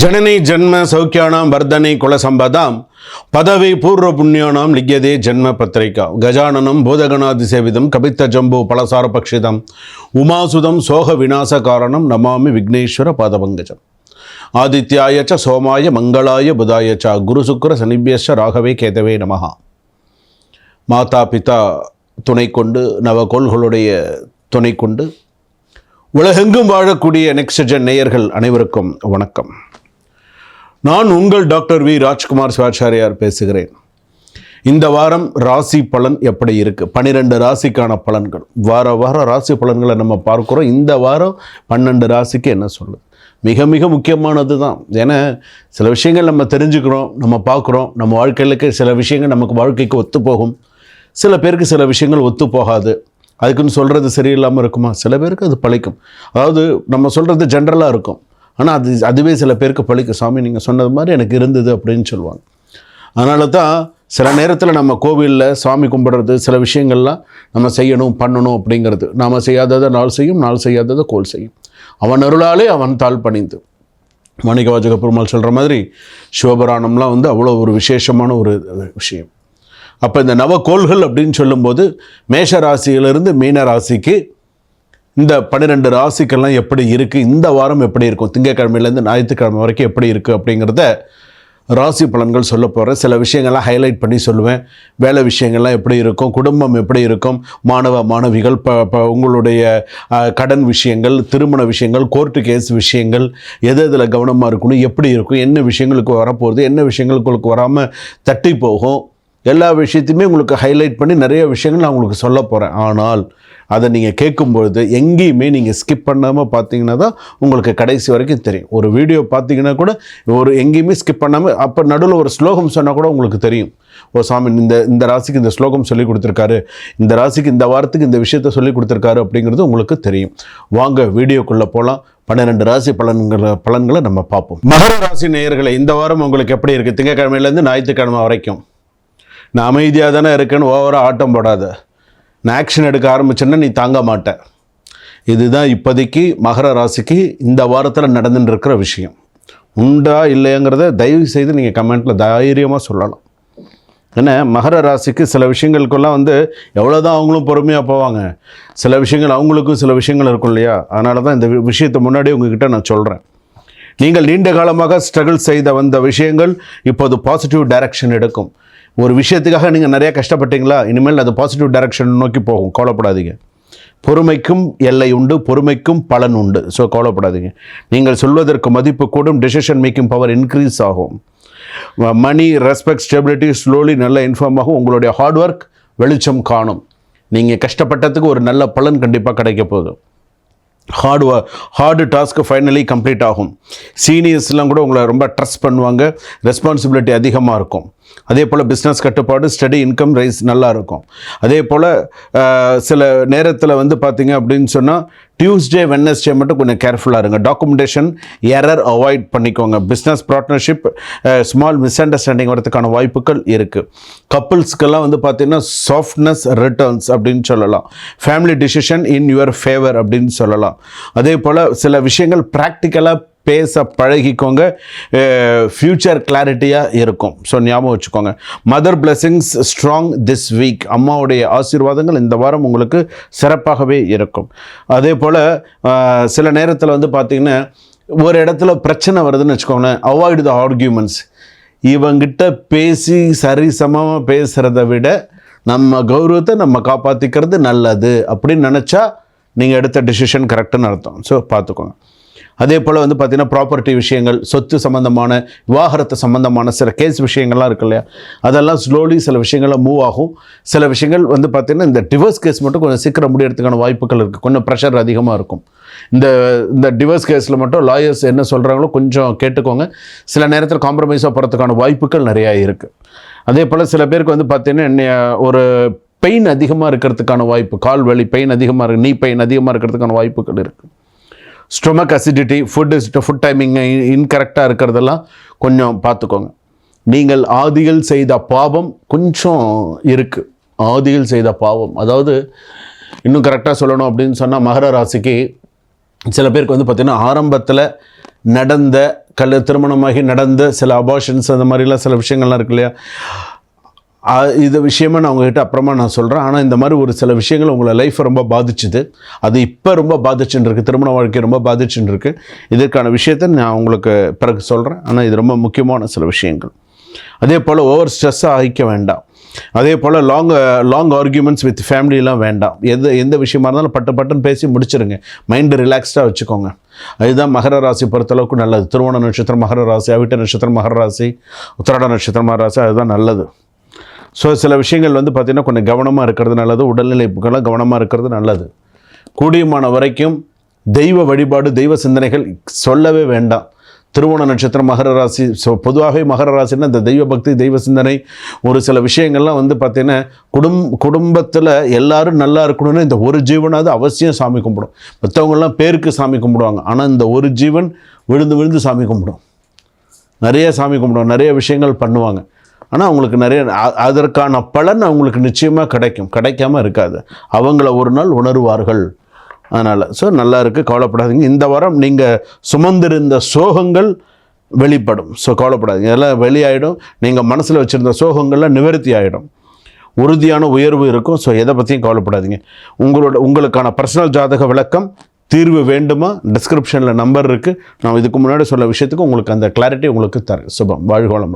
ஜனனி ஜன்ம சௌக்கியானாம் வர்தனை குலசம்பதாம் பதவி பூர்வ புண்ணியானாம் லிக்யதே ஜன்ம பத்திரிகா. கஜானனம் பூதகணாதி சேவிதம் கபித்த ஜம்பு பலசார பக்ஷிதம் உமாசுதம் சோக விநாச காரணம் நமாமி விக்னேஸ்வர பாதபங்கஜம். ஆதித்யாயச்ச சோமாய மங்களாய புதாயச்சா குரு சுக்கர சனிபியஸ்ச ராகவே கேதவே நமகா மாதா பிதா துணை கொண்டு நவகோள்களுடைய துணை கொண்டு உலகெங்கும் வாழக்கூடிய நெக்ஸ்ட் ஜென் நேயர்கள் அனைவருக்கும் வணக்கம். நான் உங்கள் டாக்டர் வி. ராஜ்குமார் சிவாச்சாரியார் பேசுகிறேன். இந்த வாரம் ராசி பலன் எப்படி இருக்குது பன்னிரெண்டு ராசிக்கான பலன்கள். வார வாரம் ராசி பலன்களை நம்ம பார்க்குறோம். இந்த வாரம் பன்னெண்டு ராசிக்கு என்ன சொல்லுது? மிக மிக முக்கியமானது தான் ஏன்னா சில விஷயங்கள் நம்ம தெரிஞ்சுக்கிறோம் நம்ம பார்க்குறோம். நம்ம வாழ்க்கையிலுக்கு சில விஷயங்கள் நமக்கு வாழ்க்கைக்கு ஒத்து போகும். சில பேருக்கு சில விஷயங்கள் ஒத்து போகாது. அதுக்குன்னு சொல்கிறது சரியில்லாமல் இருக்குமா? சில பேருக்கு அது பழிக்கும். அதாவது நம்ம சொல்கிறது ஜென்ரலாக இருக்கும். ஆனால் அது அதுவே சில பேருக்கு பழிக்கும் சாமி நீங்கள் சொன்னது மாதிரி எனக்கு இருந்தது அப்படின்னு சொல்லுவாங்க. அதனால தான் சில நேரத்தில் நம்ம கோவிலில் சாமி கும்பிட்றது சில விஷயங்கள்லாம் நம்ம செய்யணும் பண்ணணும் அப்படிங்கிறது. நாம் செய்யாததை நாள் செய்யும் நாள் செய்யாததை கோல் செய்யும். அவன் அருளாலே அவன் தாழ் பணிந்து. மாணிக்க வாஜக பெருமாள் சொல்கிற மாதிரி சிவபுராணம்லாம் வந்து அவ்வளோ ஒரு விசேஷமான ஒரு விஷயம். அப்போ இந்த நவகோள்கள் அப்படின்னு சொல்லும்போது மேஷ ராசியிலிருந்து மீன ராசிக்கு இந்த பன்னிரெண்டு ராசிக்கெல்லாம் எப்படி இருக்குது இந்த வாரம் எப்படி இருக்கும்? திங்கக்கிழமையிலேருந்து ஞாயிற்றுக்கிழமை வரைக்கும் எப்படி இருக்குது அப்படிங்கிறத ராசி பலன்கள் சொல்ல போகிறேன் சில விஷயங்கள்லாம் ஹைலைட் பண்ணி சொல்லுவேன். வேலை விஷயங்கள்லாம் எப்படி இருக்கும்? குடும்பம் எப்படி இருக்கும்? மாணவ மாணவிகள் ப ப உங்களுடைய கடன் விஷயங்கள் திருமண விஷயங்கள் கோர்ட்டு கேஸ் விஷயங்கள் எது எதில் கவனமாக இருக்கணும்? எப்படி இருக்கும்? என்ன விஷயங்களுக்கு வரப்போகுது? என்ன விஷயங்களுக்கு வராமல் தட்டி போகும்? எல்லா விஷயத்தையுமே உங்களுக்கு ஹைலைட் பண்ணி நிறைய விஷயங்கள் நான் உங்களுக்கு சொல்ல போகிறேன் ஆனால் அதை நீங்கள் கேட்கும்பொழுது எங்கேயுமே நீங்கள் ஸ்கிப் பண்ணாமல் பார்த்தீங்கன்னா தான் உங்களுக்கு கடைசி வரைக்கும் தெரியும். ஒரு வீடியோ பார்த்தீங்கன்னா கூட ஒரு எங்கேயுமே ஸ்கிப் பண்ணாமல் அப்போ நடுவில் ஒரு ஸ்லோகம் சொன்னால் கூட உங்களுக்கு தெரியும். ஓ சாமி இந்த இந்த ராசிக்கு இந்த ஸ்லோகம் சொல்லி கொடுத்துருக்காரு. இந்த ராசிக்கு இந்த வாரத்துக்கு இந்த விஷயத்த சொல்லி கொடுத்துருக்காரு அப்படிங்கிறது உங்களுக்கு தெரியும். வாங்க வீடியோக்குள்ளே போகலாம் பன்னிரெண்டு ராசி பலன்களை பலன்களை நம்ம பார்ப்போம். மகர ராசி நேயர்களை இந்த வாரம் உங்களுக்கு எப்படி இருக்குது திங்கக்கிழமையிலேருந்து ஞாயிற்றுக்கிழமை வரைக்கும். நான் அமைதியாக தானே இருக்கேன்னு ஓவராக ஆட்டம் போடாத. நான் ஆக்ஷன் எடுக்க ஆரம்பிச்சேன்னா நீ தாங்க மாட்டேன் இதுதான் இப்போதைக்கு மகர ராசிக்கு இந்த வாரத்தில் நடந்துட்டு இருக்கிற விஷயம். உண்டா இல்லைங்கிறத தயவு செய்து நீங்கள் கமெண்ட்டில் தைரியமாக சொல்லலாம். ஏன்னா மகர ராசிக்கு சில விஷயங்களுக்கெல்லாம் வந்து எவ்வளோ தான் அவங்களும் பொறுமையாக போவாங்க. சில விஷயங்கள் அவங்களுக்கும் சில விஷயங்கள் இருக்கும் இல்லையா? அதனால தான் இந்த வி- விஷயத்தை முன்னாடியே உங்ககிட்ட நான் சொல்கிறேன் நீங்கள் நீண்ட காலமாக ஸ்ட்ரகிள் செய்த வந்த விஷயங்கள் இப்போது பாசிட்டிவ் டைரக்ஷன் எடுக்கும். ஒரு விஷயத்துக்காக நீங்கள் நிறையா கஷ்டப்பட்டீங்களா? இனிமேல் அது பாசிட்டிவ் டைரக்ஷன் நோக்கி போகும். கவலைப்படாதீங்க. பொறுமைக்கும் எல்லை உண்டு பொறுமைக்கும் பலன் உண்டு. ஸோ கவலைப்படாதீங்க. நீங்கள் சொல்வதற்கு மதிப்பு கூடும் டிசிஷன் மேக்கிங் பவர் இன்க்ரீஸ் ஆகும். மணி ரெஸ்பெக்ட் ஸ்டெபிலிட்டி ஸ்லோலி நல்ல இன்ஃபார்ம் ஆகும். உங்களுடைய ஹார்ட் ஒர்க் வெளிச்சம் காணும். நீங்கள் கஷ்டப்பட்டதுக்கு ஒரு நல்ல பலன் கண்டிப்பாக கிடைக்க போதும் hard hard task finally complete ஆகும். சீனியர்ஸ்லாம் கூட உங்களை ரொம்ப ட்ரஸ்ட் பண்ணுவாங்க. ரெஸ்பான்சிபிலிட்டி அதிகமாக இருக்கும். அதே போல் பிஸ்னஸ் கட்டுப்பாடு ஸ்டடி இன்கம் ரைஸ் நல்லா இருக்கும். அதே போல் சில நேரத்தில் வந்து பார்த்திங்க அப்படின்னு சொன்னால் டியூஸ்டே வெட்னஸ்டே மட்டும் கொஞ்சம் கேர்ஃபுல்லாக இருங்க. டாக்குமெண்டேஷன் எரர் அவாய்ட் பண்ணிக்கோங்க. Business partnership small misunderstanding வரதுக்கான வாய்ப்புகள் இருக்குது கப்புள்ஸ்க்கெல்லாம் வந்து பார்த்திங்கன்னா சாஃப்ட்னஸ் ரிட்டர்ன்ஸ் அப்படின்னு சொல்லலாம். Family decision in your favour அப்படின்னு சொல்லலாம். அதே போல் சில விஷயங்கள் ப்ராக்டிக்கலாக பேச பழகிக்கோங்க. ஃப்யூச்சர் கிளாரிட்டியாக இருக்கும். ஸோ ஞாபகம் வச்சுக்கோங்க. Mother blessings strong this week அம்மாவுடைய ஆசீர்வாதங்கள் இந்த வாரம் உங்களுக்கு சிறப்பாகவே இருக்கும். அதே போல் சில நேரத்தில் வந்து பார்த்திங்கன்னா ஒரு இடத்துல பிரச்சனை வருதுன்னு வச்சுக்கோங்களேன். அவாய்டு த ஆர்கியூமெண்ட்ஸ் இவங்கிட்ட பேசி சரிசமமாக பேசுகிறத விட நம்ம கௌரவத்தை நம்ம காப்பாற்றிக்கிறது நல்லது அப்படின்னு நினச்சா நீங்கள் எடுத்த டிசிஷன் கரெக்டுன்னு அர்த்தம். ஸோ பார்த்துக்கோங்க அதே போல் வந்து பார்த்திங்கன்னா ப்ராப்பர்ட்டி விஷயங்கள் சொத்து சம்மந்தமான விவாகரத்து சம்மந்தமான சில கேஸ் விஷயங்கள்லாம் இருக்கு இல்லையா? அதெல்லாம் ஸ்லோலி சில விஷயங்கள்லாம் மூவ் ஆகும். சில விஷயங்கள் வந்து பார்த்திங்கன்னா இந்த டிவோர்ஸ் கேஸ் மட்டும் கொஞ்சம் சீக்கிரம் முடியறதுக்கான வாய்ப்புகள் இருக்குது கொஞ்சம் ப்ரெஷர் அதிகமாக இருக்கும். இந்த இந்த டிவோர்ஸ் கேஸில் மட்டும் லாயர்ஸ் என்ன சொல்கிறாங்களோ கொஞ்சம் கேட்டுக்கோங்க. சில நேரத்தில் காம்ப்ரமைஸாக போகிறதுக்கான வாய்ப்புகள் நிறையா இருக்குது அதே போல் சில பேருக்கு வந்து பார்த்தீங்கன்னா என்ன- ஒரு பெயின் அதிகமாக இருக்கிறதுக்கான வாய்ப்பு கால் வலி பெயின் அதிகமாக இருக்கு நீ பெயின் அதிகமாக இருக்கிறதுக்கான வாய்ப்புகள் இருக்குது stomach acidity food food timing இன்கரெக்டாக இருக்கிறதெல்லாம் கொஞ்சம் பார்த்துக்கோங்க. நீங்கள் ஆதியில் செய்த பாவம் கொஞ்சம் இருக்குது ஆதியில் செய்த பாவம். அதாவது இன்னும் கரெக்டாக சொல்லணும் அப்படின்னு சொன்னால் மகர ராசிக்கு சில பேருக்கு வந்து பார்த்திங்கன்னா ஆரம்பத்தில் நடந்த கல் திருமணமாகி நடந்த சில அபாஷன்ஸ் அந்த மாதிரிலாம் சில விஷயங்கள்லாம் இருக்கு இல்லையா? இது விஷயமா நான் உங்ககிட்ட அப்புறமா நான் சொல்கிறேன் ஆனால் இந்த மாதிரி ஒரு சில விஷயங்கள் உங்களை லைஃப்பை ரொம்ப பாதிச்சுது. அது இப்போ ரொம்ப பாதிச்சுன்னு திருமண வாழ்க்கை ரொம்ப பாதிச்சுன்னு இதற்கான விஷயத்தை நான் உங்களுக்கு பிறகு சொல்கிறேன் ஆனால் இது ரொம்ப முக்கியமான சில விஷயங்கள். அதே போல் ஓவர் ஸ்ட்ரெஸ்ஸாக ஆகிக்க வேண்டாம். அதே போல் லாங் லாங் ஆர்கியூமெண்ட்ஸ் வித் ஃபேமிலிலாம் வேண்டாம். எந்த எந்த விஷயமா இருந்தாலும் பட்டு பட்டுன்னு பேசி முடிச்சிருங்க. மைண்டு ரிலாக்ஸ்டாக வச்சுக்கோங்க. அதுதான் மகர ராசி பொறுத்தளவுக்கு நல்லது. திருவோண நட்சத்திரம் மகர ராசி அவிட்ட நட்சத்திரம் மகர ராசி உத்திராட நட்சத்திரம் மகர ராசி அதுதான் நல்லது. ஸோ சில விஷயங்கள் வந்து பார்த்திங்கன்னா கொஞ்சம் கவனமாக இருக்கிறது நல்லது உடல்நிலைக்கெல்லாம் கவனமாக இருக்கிறது நல்லது. கூடியமான வரைக்கும் தெய்வ வழிபாடு தெய்வ சிந்தனைகள் சொல்லவே வேண்டாம். திருவோண நட்சத்திரம் மகர ராசி ஸோ பொதுவாகவே மகர ராசின்னா இந்த தெய்வ பக்தி தெய்வ சிந்தனை ஒரு சில விஷயங்கள்லாம் வந்து பார்த்திங்கன்னா குடும் குடும்பத்தில் எல்லாரும் நல்லா இருக்கணும்னு இந்த ஒரு ஜீவனாவது அவசியம் சாமி கும்பிடும். மற்றவங்கள்லாம் பேருக்கு சாமி கும்பிடுவாங்க. ஆனால் இந்த ஒரு ஜீவன் விழுந்து விழுந்து சாமி கும்பிடும். நிறைய சாமி கும்பிடுவாங்க. நிறைய விஷயங்கள் பண்ணுவாங்க. ஆனால் அவங்களுக்கு நிறைய அதற்கான பலன் அவங்களுக்கு நிச்சயமாக கிடைக்கும். கிடைக்காம இருக்காது. அவங்கள ஒரு நாள் உணருவார்கள். அதனால் ஸோ நல்லா இருக்குது கவலைப்படாதீங்க. இந்த வாரம் நீங்கள் சுமந்திருந்த சோகங்கள் வெளிப்படும். ஸோ கவலைப்படாதீங்க. இதெல்லாம் வெளியாகிடும் நீங்கள் மனசில் வச்சுருந்த சோகங்கள்லாம் நிவர்த்தி ஆகிடும் உறுதியான உயர்வு இருக்கும். ஸோ எதை பற்றியும் கவலைப்படாதீங்க. உங்களோட உங்களுக்கான பர்சனல் ஜாதக விளக்கம் தீர்வு வேண்டுமா? டிஸ்கிரிப்ஷனில் நம்பர் இருக்குது நான் இதுக்கு முன்னாடி சொல்ல விஷயத்துக்கு உங்களுக்கு அந்த கிளாரிட்டி உங்களுக்கு தரேன். சுபம். வாழ்க வளமுடன்.